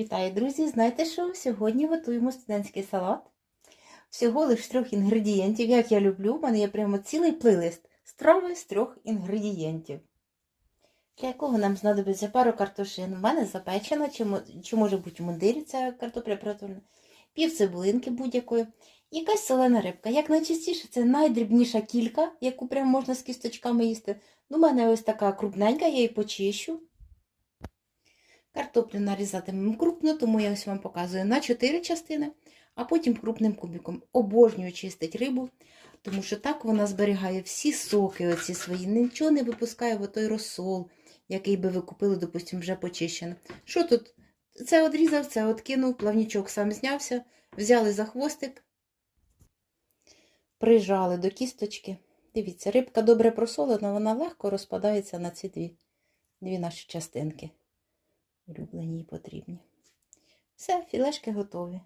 Вітаю, друзі! Знаєте що? Сьогодні готуємо студентський салат. Всього лиш трьох інгредієнтів, як я люблю. У мене є прямо цілий плейлист страви з трьох інгредієнтів. Для якого нам знадобиться пару картошин. У мене запечена, чи, чи може бути в мундирі ця картопля приготовлена, пів цибулинки будь-якої, якась солена рибка. Як найчастіше, це найдрібніша кілька, яку прямо можна з кісточками їсти. Ну, У мене ось така крупненька, я її почищу. Картоплю нарізатимемо крупно, тому я ось вам показую на 4 частини, а потім крупним кубиком. Обожнюю чистить рибу, тому що так вона зберігає всі соки оці свої, нічого не випускає в той розсол, який би ви купили, допустимо, вже почищено. Що тут? Це одрізав, це откинув, плавнічок сам знявся, взяли за хвостик, прижали до кісточки. Дивіться, рибка добре просолена, вона легко розпадається на ці дві, дві наші частинки улюблені і потрібні. Все, філешки готові.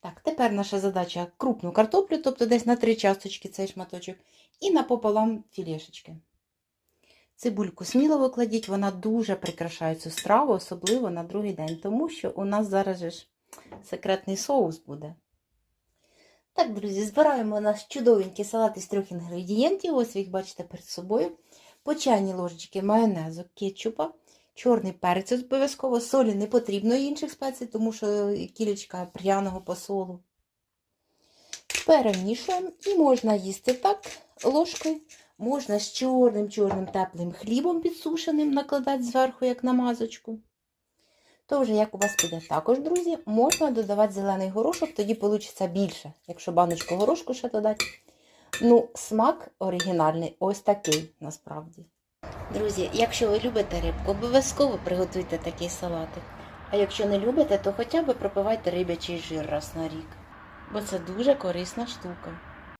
Так, тепер наша задача крупну картоплю, тобто десь на три часточки цей шматочок, і напополам філешечки. Цибульку сміло викладіть, вона дуже прикрашає цю страву, особливо на другий день, тому що у нас зараз же ж секретний соус буде. Так, друзі, збираємо наш чудовенький салат із трьох інгредієнтів. Ось ви їх бачите перед собою. По чайній ложечки майонезу, кетчупа, чорний перець обов'язково, солі не потрібно інших спецій, тому що кілечка пряного посолу. Перемішуємо і можна їсти так ложкою. Можна з чорним чорним теплим хлібом підсушеним накладати зверху, як намазочку. То вже як у вас піде також, друзі, можна додавати зелений горошок, тоді вийде більше, якщо баночку горошку ще додати. Ну, смак оригінальний, ось такий насправді. Друзі, якщо ви любите рибку, обов'язково приготуйте такий салатик. А якщо не любите, то хоча б пропивайте рибячий жир раз на рік. Бо це дуже корисна штука.